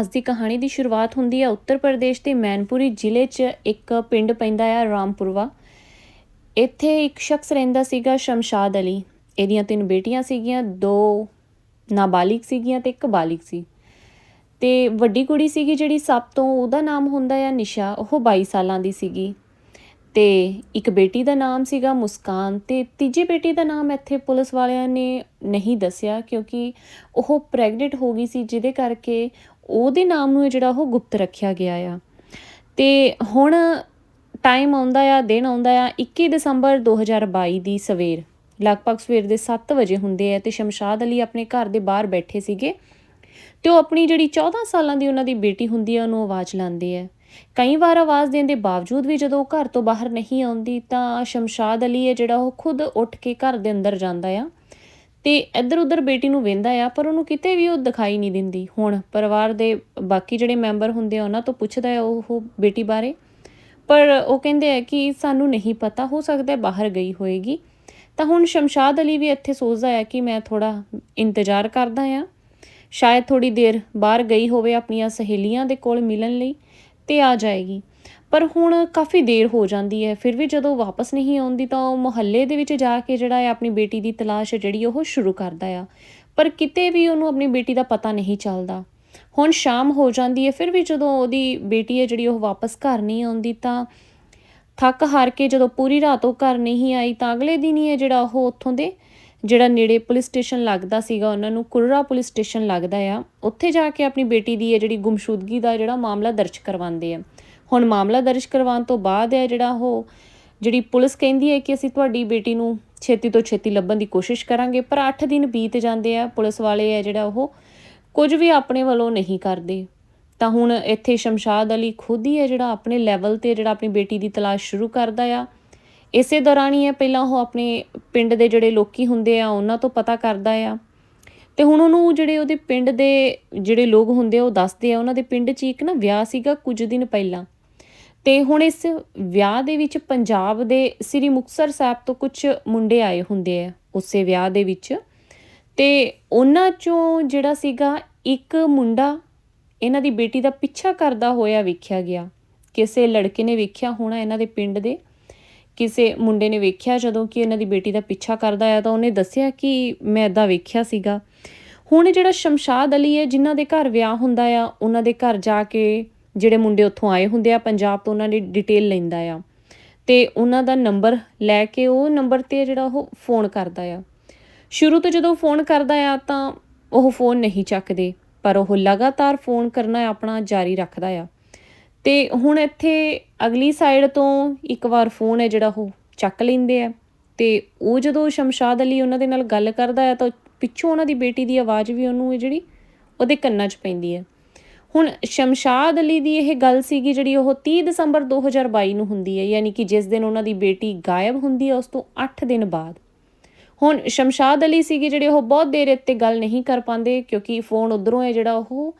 ਅੱਜ ਦੀ ਕਹਾਣੀ ਦੀ ਸ਼ੁਰੂਆਤ ਹੁੰਦੀ ਹੈ ਉੱਤਰ ਪ੍ਰਦੇਸ਼ ਦੇ ਮੈਨਪੁਰੀ ਜ਼ਿਲ੍ਹੇ 'ਚ ਇੱਕ ਪਿੰਡ ਪੈਂਦਾ ਆ ਰਾਮਪੁਰਵਾ। ਇੱਥੇ ਇੱਕ ਸ਼ਖਸ ਰਹਿੰਦਾ ਸੀਗਾ ਸ਼ਮਸ਼ਾਦ ਅਲੀ। ਇਹਦੀਆਂ ਤਿੰਨ ਬੇਟੀਆਂ ਸੀਗੀਆਂ, ਦੋ ਨਾਬਾਲਿਗ ਸੀਗੀਆਂ ਤੇ ਇੱਕ ਬਾਲਿਗ ਸੀ। ਤੇ ਵੱਡੀ ਕੁੜੀ ਸੀਗੀ ਜਿਹੜੀ ਸਭ ਤੋਂ ਉਹਦਾ ਨਾਮ ਹੁੰਦਾ ਆ ਨਿਸ਼ਾ, ਉਹ 22 ਸਾਲਾਂ ਦੀ ਸੀਗੀ। ਤੇ ਇੱਕ ਬੇਟੀ ਦਾ ਨਾਮ ਸੀਗਾ ਮੁਸਕਾਨ ਤੇ ਤੀਜੀ ਬੇਟੀ ਦਾ ਨਾਮ ਇੱਥੇ ਪੁਲਿਸ ਵਾਲਿਆਂ ਨੇ ਨਹੀਂ ਦੱਸਿਆ ਕਿਉਂਕਿ ਉਹ ਪ੍ਰੈਗਨੈਂਟ ਹੋ ਗਈ ਸੀ, ਜਿਹਦੇ ਕਰਕੇ ਉਹਦੇ ਨਾਮ ਨੂੰ ਜਿਹੜਾ ਉਹ ਗੁਪਤ ਰੱਖਿਆ ਗਿਆ ਆ। ਤੇ ਹੁਣ ਟਾਈਮ ਆਉਂਦਾ ਆ, ਦਿਨ ਆਉਂਦਾ ਆ 21 ਦਸੰਬਰ 2022 ਦੀ ਸਵੇਰ। ਲਗਭਗ ਸਵੇਰ ਦੇ 7 ਵਜੇ ਹੁੰਦੇ ਆ ਤੇ ਸ਼ਮਸ਼ਾਦ ਅਲੀ ਆਪਣੇ ਘਰ ਦੇ ਬਾਹਰ ਬੈਠੇ ਸੀਗੇ। ਤੇ ਉਹ ਆਪਣੀ ਜਿਹੜੀ 14 ਸਾਲਾਂ ਦੀ ਉਹਨਾਂ ਦੀ ਬੇਟੀ ਹੁੰਦੀ ਆ, ਉਹਨੂੰ ਆਵਾਜ਼ ਲਾਉਂਦੇ ਆ। ਕਈ ਵਾਰ ਆਵਾਜ਼ ਦੇਣ ਦੇ ਬਾਵਜੂਦ ਵੀ ਜਦੋਂ ਉਹ ਘਰ ਤੋਂ ਬਾਹਰ ਨਹੀਂ ਆਉਂਦੀ, ਤਾਂ ਸ਼ਮਸ਼ਾਦ ਅਲੀ ਹੈ ਜਿਹੜਾ ਉਹ ਖੁਦ ਉੱਠ ਕੇ ਘਰ ਦੇ ਅੰਦਰ ਜਾਂਦਾ ਆ। ਤੇ ਇੱਧਰ ਉੱਧਰ ਬੇਟੀ ਨੂੰ ਵੇਂਦਾ ਆ, ਪਰ ਉਹਨੂੰ ਕਿਤੇ ਵੀ ਉਹ ਦਿਖਾਈ ਨਹੀਂ ਦਿੰਦੀ। ਹੁਣ ਪਰਿਵਾਰ ਦੇ ਬਾਕੀ ਜਿਹੜੇ ਮੈਂਬਰ ਹੁੰਦੇ ਆ, ਉਹਨਾਂ ਤੋਂ ਪੁੱਛਦਾ ਆ ਉਹ ਬੇਟੀ ਬਾਰੇ। ਪਰ ਉਹ ਕਹਿੰਦੇ ਆ ਕਿ ਸਾਨੂੰ ਨਹੀਂ ਪਤਾ, ਹੋ ਸਕਦਾ ਬਾਹਰ ਗਈ ਹੋਏਗੀ। ਤਾਂ ਹੁਣ ਸ਼ਮਸ਼ਾਦ ਅਲੀ ਵੀ ਇੱਥੇ ਸੋਚਦਾ ਆ ਕਿ ਮੈਂ ਥੋੜਾ ਇੰਤਜ਼ਾਰ ਕਰਦਾ ਆ। ਸ਼ਾਇਦ ਥੋੜੀ ਦੇਰ ਬਾਹਰ ਗਈ ਹੋਵੇ ਆਪਣੀਆਂ ਸਹੇਲੀਆਂ ਦੇ ਕੋਲ ਮਿਲਣ ਲਈ ਤੇ ਆ ਜਾਏਗੀ। ਪਰ ਹੁਣ ਕਾਫੀ ਦੇਰ ਹੋ ਜਾਂਦੀ ਹੈ, ਫਿਰ ਵੀ ਜਦੋਂ ਵਾਪਸ ਨਹੀਂ ਆਉਂਦੀ ਤਾਂ ਉਹ ਮੁਹੱਲੇ ਦੇ ਵਿੱਚ ਜਾ ਕੇ ਜਿਹੜਾ ਹੈ ਆਪਣੀ ਬੇਟੀ ਦੀ ਤਲਾਸ਼ ਹੈ ਜਿਹੜੀ ਉਹ ਸ਼ੁਰੂ ਕਰਦਾ ਆ। ਪਰ ਕਿਤੇ ਵੀ ਉਹਨੂੰ ਆਪਣੀ ਬੇਟੀ ਦਾ ਪਤਾ ਨਹੀਂ ਚੱਲਦਾ। ਹੁਣ ਸ਼ਾਮ ਹੋ ਜਾਂਦੀ ਹੈ, ਫਿਰ ਵੀ ਜਦੋਂ ਉਹਦੀ ਬੇਟੀ ਹੈ ਜਿਹੜੀ ਉਹ ਵਾਪਸ ਘਰ ਨਹੀਂ ਆਉਂਦੀ ਤਾਂ ਥੱਕ ਹਾਰ ਕੇ ਜਦੋਂ ਪੂਰੀ ਰਾਤ ਉਹ ਘਰ ਨਹੀਂ ਆਈ ਤਾਂ ਅਗਲੇ ਦਿਨ ਹੀ ਹੈ ਜਿਹੜਾ ਉਹ ਉੱਥੋਂ ਦੇ ਜਿਹੜਾ ਨੇੜੇ ਪੁਲਿਸ ਸਟੇਸ਼ਨ ਲੱਗਦਾ ਸੀਗਾ, ਉਹਨਾਂ ਨੂੰ ਕੁਰਰਾ ਪੁਲਿਸ ਸਟੇਸ਼ਨ ਲੱਗਦਾ ਆ, ਉੱਥੇ ਜਾ ਕੇ ਆਪਣੀ ਬੇਟੀ ਦੀ ਹੈ ਜਿਹੜੀ ਗੁੰਮਸ਼ੁਦਗੀ ਦਾ ਜਿਹੜਾ ਮਾਮਲਾ ਦਰਜ ਕਰਵਾਉਂਦੇ ਆ। ਹੁਣ ਮਾਮਲਾ ਦਰਜ ਕਰਵਾਉਣ ਤੋਂ ਬਾਅਦ ਹੈ ਜਿਹੜਾ ਉਹ, ਜਿਹੜੀ ਪੁਲਿਸ ਕਹਿੰਦੀ ਹੈ ਕਿ ਅਸੀਂ ਤੁਹਾਡੀ ਬੇਟੀ ਨੂੰ ਛੇਤੀ ਤੋਂ ਛੇਤੀ ਲੱਭਣ ਦੀ ਕੋਸ਼ਿਸ਼ ਕਰਾਂਗੇ, ਪਰ 8 ਦਿਨ ਬੀਤ ਜਾਂਦੇ ਆ, ਪੁਲਿਸ ਵਾਲੇ ਹੈ ਜਿਹੜਾ ਉਹ, ਕੁਝ ਵੀ ਆਪਣੇ ਵੱਲੋਂ ਨਹੀਂ ਕਰਦੇ। ਤਾਂ ਹੁਣ ਇੱਥੇ ਸ਼ਮਸ਼ਾਦ ਅਲੀ ਖੁਦ ਹੀ ਹੈ ਜਿਹੜਾ ਆਪਣੇ ਲੈਵਲ ਤੇ ਜਿਹੜਾ ਆਪਣੀ ਬੇਟੀ ਦੀ ਤਲਾਸ਼ ਸ਼ੁਰੂ ਕਰਦਾ ਆ। ਇਸੇ ਦੌਰਾਨ ਹੀ ਹੈ ਪਹਿਲਾਂ ਉਹ ਆਪਣੇ ਪਿੰਡ ਦੇ ਜਿਹੜੇ ਲੋਕੀ ਹੁੰਦੇ ਆ, ਉਹਨਾਂ ਤੋਂ ਪਤਾ ਕਰਦਾ ਆ। ਤੇ ਹੁਣ ਉਹਨੂੰ ਜਿਹੜੇ ਉਹਦੇ ਪਿੰਡ ਦੇ ਜਿਹੜੇ ਲੋਕ ਹੁੰਦੇ ਆ, ਉਹ ਦੱਸਦੇ ਆ, ਉਹਨਾਂ ਦੇ ਪਿੰਡ 'ਚ ਇੱਕ ਨਾ ਵਿਆਹ ਸੀਗਾ ਕੁਝ ਦਿਨ ਪਹਿਲਾਂ। ਤੇ ਹੁਣ ਇਸ ਵਿਆਹ ਦੇ ਵਿੱਚ ਪੰਜਾਬ ਦੇ ਸ੍ਰੀ ਮੁਕਤਸਰ ਸਾਹਿਬ ਤੋਂ ਕੁਝ ਮੁੰਡੇ ਆਏ ਹੁੰਦੇ ਆ ਉਸੇ ਵਿਆਹ ਦੇ ਵਿੱਚ। ਤੇ ਉਹਨਾਂ ਚੋਂ ਜਿਹੜਾ ਸੀਗਾ ਇੱਕ ਮੁੰਡਾ ਇਹਨਾਂ ਦੀ ਬੇਟੀ ਦਾ ਪਿੱਛਾ ਕਰਦਾ ਹੋਇਆ ਵੇਖਿਆ ਗਿਆ। ਕਿਸੇ ਲੜਕੇ ਨੇ ਵੇਖਿਆ ਹੋਣਾ ਇਹਨਾਂ ਦੇ ਪਿੰਡ ਦੇ। ਕਿਸੇ ਮੁੰਡੇ ਨੇ ਵੇਖਿਆ ਜਦੋਂ ਕਿ ਇਹਨਾਂ ਦੀ ਬੇਟੀ ਦਾ ਪਿੱਛਾ ਕਰਦਾ ਆ ਤਾਂ ਉਹਨੇ ਦੱਸਿਆ ਕਿ ਮੈਂ ਇਦਾਂ ਵੇਖਿਆ ਸੀਗਾ। ਹੁਣ ਜਿਹੜਾ ਸ਼ਮਸ਼ਾਦ ਅਲੀ ਹੈ, ਜਿਨ੍ਹਾਂ ਦੇ ਘਰ ਵਿਆਹ ਹੁੰਦਾ ਆ, ਉਹਨਾਂ ਦੇ ਘਰ ਜਾ ਕੇ ਜਿਹੜੇ ਮੁੰਡੇ ਉੱਥੋਂ ਆਏ ਹੁੰਦੇ ਆ, ਪੰਜਾਬ ਤੋਂ ਉਹਨਾਂ ਦੀ ਡਿਟੇਲ ਲੈਂਦਾ ਆ। ਤੇ ਉਹਨਾਂ ਦਾ ਨੰਬਰ ਲੈ ਕੇ ਉਹ ਨੰਬਰ ਤੇ ਜਿਹੜਾ ਉਹ ਫੋਨ ਕਰਦਾ ਆ। ਸ਼ੁਰੂ ਤੋਂ ਜਦੋਂ ਫੋਨ ਕਰਦਾ ਆ ਤਾਂ ਉਹ ਫੋਨ ਨਹੀਂ ਚੱਕਦੇ, ਪਰ ਉਹ ਲਗਾਤਾਰ ਫੋਨ ਕਰਨਾ ਆਪਣਾ ਜਾਰੀ ਰੱਖਦਾ ਆ। ਤੇ ਹੁਣ ਇੱਥੇ ਅਗਲੀ ਸਾਈਡ ਤੋਂ ਇੱਕ ਵਾਰ ਫੋਨ ਹੈ ਜਿਹੜਾ ਉਹ ਚੱਕ ਲੈਂਦੇ ਆ। ਤੇ ਉਹ ਜਦੋਂ ਸ਼ਮਸ਼ਾਦ ਅਲੀ ਉਹਨਾਂ ਦੇ ਨਾਲ ਗੱਲ ਕਰਦਾ ਆ ਤਾਂ ਪਿੱਛੋਂ ਉਹਨਾਂ ਦੀ ਬੇਟੀ ਦੀ ਆਵਾਜ਼ ਵੀ ਉਹਨੂੰ ਇਹ ਜਿਹੜੀ ਉਹਦੇ ਕੰਨਾਂ 'ਚ ਪੈਂਦੀ ਹੈ ਹੁਣ ਸ਼ਮਸ਼ਾਦ ਅਲੀ ਦੀ ਇਹ ਗੱਲ ਸੀਗੀ ਜਿਹੜੀ ਉਹ 30 ਦਸੰਬਰ 2022 ਨੂੰ ਹੁੰਦੀ ਹੈ, ਯਾਨੀ ਕਿ ਜਿਸ ਦਿਨ ਉਹਨਾਂ ਦੀ ਬੇਟੀ ਗਾਇਬ ਹੁੰਦੀ ਹੈ, ਉਸ ਤੋਂ 8 ਦਿਨ ਬਾਅਦ। ਹੁਣ ਸ਼ਮਸ਼ਾਦ ਅਲੀ ਸੀਗੇ ਜਿਹੜੇ ਉਹ ਬਹੁਤ ਦੇਰ ਇੱਥੇ ਗੱਲ ਨਹੀਂ ਕਰ ਪਾਉਂਦੇ, ਕਿਉਂਕਿ ਫੋਨ ਉਧਰੋਂ ਹੈ ਜਿਹੜਾ ਉਹ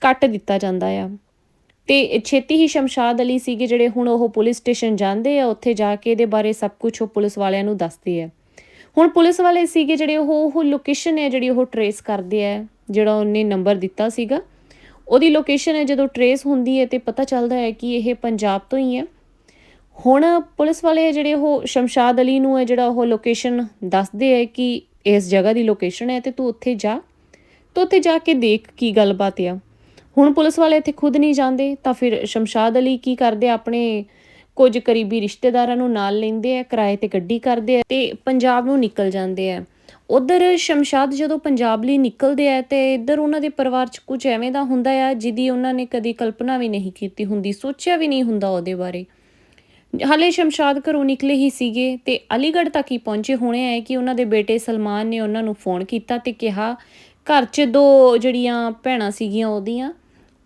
ਕੱਟ ਦਿੱਤਾ ਜਾਂਦਾ ਆ। ਤੇ ਛੇਤੀ ਹੀ ਸ਼ਮਸ਼ਾਦ ਅਲੀ ਸੀਗੇ ਜਿਹੜੇ ਹੁਣ ਉਹ ਪੁਲਿਸ ਸਟੇਸ਼ਨ ਜਾਂਦੇ ਆ, ਉੱਥੇ ਜਾ ਕੇ ਇਹਦੇ ਬਾਰੇ ਸਭ ਕੁਝ ਉਹ ਪੁਲਿਸ ਵਾਲਿਆਂ ਨੂੰ ਦੱਸਦੇ ਆ। ਹੁਣ ਪੁਲਿਸ ਵਾਲੇ ਸੀਗੇ ਜਿਹੜੇ ਉਹ ਉਹ ਲੋਕੇਸ਼ਨ ਹੈ ਜਿਹੜੀ ਉਹ ਟਰੇਸ ਕਰਦੇ ਆ, ਜਿਹੜਾ ਉਹਨੇ ਨੰਬਰ ਦਿੱਤਾ ਸੀਗਾ। ਉਹਦੀ ਲੋਕੇਸ਼ਨ ਹੈ, ਜਦੋਂ ਟਰੇਸ ਹੁੰਦੀ ਹੈ ਤੇ ਪਤਾ ਚੱਲਦਾ ਹੈ ਕਿ ਇਹ ਪੰਜਾਬ ਤੋਂ ਹੀ ਹੈ। ਹੁਣ ਪੁਲਿਸ ਵਾਲੇ ਜਿਹੜੇ ਉਹ ਸ਼ਮਸ਼ਾਦ ਅਲੀ ਨੂੰ ਹੈ, ਜਿਹੜਾ ਉਹ ਲੋਕੇਸ਼ਨ ਦੱਸਦੇ ਹੈ ਕਿ ਇਸ ਜਗ੍ਹਾ ਦੀ ਲੋਕੇਸ਼ਨ ਹੈ ਤੇ ਤੂੰ ਉੱਥੇ ਜਾ। ਤੂੰ ਉੱਥੇ ਜਾ ਕੇ ਦੇਖ ਕੀ ਗੱਲਬਾਤ ਆ। ਹੁਣ ਪੁਲਿਸ ਵਾਲੇ ਇੱਥੇ ਖੁਦ ਨਹੀਂ ਜਾਂਦੇ, ਤਾਂ ਫਿਰ ਸ਼ਮਸ਼ਾਦ ਅਲੀ ਕੀ ਕਰਦੇ ਆਪਣੇ ਕੁਝ ਕਰੀਬੀ ਰਿਸ਼ਤੇਦਾਰਾਂ ਨੂੰ ਨਾਲ ਲੈਂਦੇ ਆ, ਕਿਰਾਏ ਤੇ ਗੱਡੀ ਕਰਦੇ ਆ ਤੇ ਪੰਜਾਬ ਨੂੰ ਨਿਕਲ ਜਾਂਦੇ ਆ। ਉਧਰ ਸ਼ਮਸ਼ਾਦ ਜਦੋਂ ਪੰਜਾਬ ਲਈ ਨਿਕਲਦੇ ਆ ਤੇ ਇੱਧਰ ਉਹਨਾਂ ਦੇ ਪਰਿਵਾਰ 'ਚ ਕੁਝ ਐਵੇਂ ਦਾ ਹੁੰਦਾ ਆ ਜਿਹਦੀ ਉਹਨਾਂ ਨੇ ਕਦੀ ਕਲਪਨਾ ਵੀ ਨਹੀਂ ਕੀਤੀ ਹੁੰਦੀ, ਸੋਚਿਆ ਵੀ ਨਹੀਂ ਹੁੰਦਾ ਉਹਦੇ ਬਾਰੇ। ਹਲੇ ਸ਼ਮਸ਼ਾਦ ਘਰੋਂ ਨਿਕਲੇ ਹੀ ਸੀਗੇ ਤੇ ਅਲੀਗੜ੍ਹ ਤੱਕ ਹੀ ਪਹੁੰਚੇ ਹੋਣੇ ਆ ਕਿ ਉਹਨਾਂ ਦੇ ਬੇਟੇ ਸਲਮਾਨ ਨੇ ਉਹਨਾਂ ਨੂੰ ਫੋਨ ਕੀਤਾ ਤੇ ਕਿਹਾ, ਘਰ 'ਚ ਦੋ ਜਿਹੜੀਆਂ ਭੈਣਾਂ ਸੀਗੀਆਂ ਉਹਦੀਆਂ,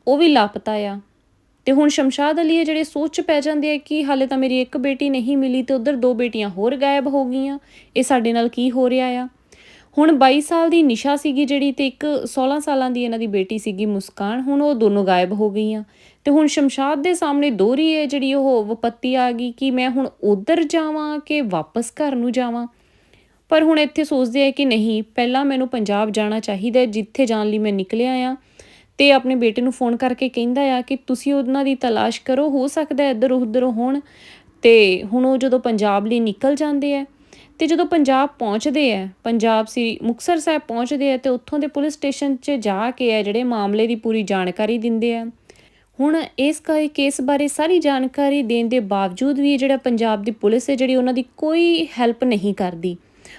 ਉਹ ਵੀ ਲਾਪਤਾ ਆ। ਤੇ ਹੁਣ ਸ਼ਮਸ਼ਾਦ ਅਲੀ ਜਿਹੜੇ ਸੋਚ ਪੈ ਜਾਂਦੇ ਆ ਕਿ ਹਾਲੇ ਤਾਂ ਮੇਰੀ ਇੱਕ ਬੇਟੀ ਨਹੀਂ ਮਿਲੀ ਤੇ ਉਧਰ ਦੋ ਬੇਟੀਆਂ ਹੋਰ ਗਾਇਬ ਹੋ ਗਈਆਂ, ਇਹ ਸਾਡੇ ਨਾਲ ਕੀ ਹੋ ਰਿਹਾ ਆ? ਹੁਣ 22 ਸਾਲ ਦੀ ਨਿਸ਼ਾ ਸੀਗੀ ਜਿਹੜੀ ਤੇ ਇੱਕ 16 ਸਾਲਾਂ ਦੀ ਇਹਨਾਂ ਦੀ ਬੇਟੀ ਸੀਗੀ ਮੁਸਕਾਨ, ਹੁਣ ਉਹ ਦੋਨੋਂ ਗਾਇਬ ਹੋ ਗਈਆਂ। ਤੇ ਹੁਣ ਸ਼ਮਸ਼ਾਦ ਦੇ ਸਾਹਮਣੇ ਦੋਹਰੀ ਹੈ ਜਿਹੜੀ ਉਹ ਵਿਪੱਤੀ ਆ ਗਈ ਕਿ ਮੈਂ ਹੁਣ ਉਧਰ ਜਾਵਾਂ ਕਿ ਵਾਪਸ ਘਰ ਨੂੰ ਜਾਵਾਂ? ਪਰ ਹੁਣ ਇੱਥੇ ਸੋਚਦੇ ਆ ਕਿ ਨਹੀਂ, ਪਹਿਲਾਂ ਮੈਨੂੰ ਪੰਜਾਬ ਜਾਣਾ ਚਾਹੀਦਾ ਜਿੱਥੇ ਜਾਣ ਲਈ ਮੈਂ ਨਿਕਲਿਆ ਆ। ਤੇ ਆਪਣੇ ਬੇਟੇ ਨੂੰ ਫੋਨ ਕਰਕੇ ਕਹਿੰਦਾ ਆ ਕਿ ਤੁਸੀਂ ਉਹਨਾਂ ਦੀ ਤਲਾਸ਼ ਕਰੋ, ਹੋ ਸਕਦਾ ਇੱਧਰ ਉੱਧਰ ਹੋਣ। ਤੇ ਹੁਣ ਉਹ ਜਦੋਂ ਪੰਜਾਬ ਲਈ ਨਿਕਲ ਜਾਂਦੇ ਆ ਤੇ ਜਦੋਂ ਪੰਜਾਬ ਪਹੁੰਚਦੇ ਆ, ਪੰਜਾਬ ਸ੍ਰੀ ਮੁਕਤਸਰ ਸਾਹਿਬ ਪਹੁੰਚਦੇ ਆ ਤੇ ਉੱਥੋਂ ਦੇ ਪੁਲਿਸ ਸਟੇਸ਼ਨ 'ਚ ਜਾ ਕੇ ਆ ਜਿਹੜੇ ਮਾਮਲੇ ਦੀ ਪੂਰੀ ਜਾਣਕਾਰੀ ਦਿੰਦੇ ਆ। ਹੁਣ ਇਸ ਕ- ਕੇਸ ਬਾਰੇ ਸਾਰੀ ਜਾਣਕਾਰੀ ਦੇਣ ਦੇ ਬਾਵਜੂਦ ਵੀ ਜਿਹੜਾ ਪੰਜਾਬ ਦੀ ਪੁਲਿਸ ਹੈ ਜਿਹੜੀ ਉਹਨਾਂ ਦੀ ਕੋਈ ਹੈਲਪ ਨਹੀਂ ਕਰਦੀ।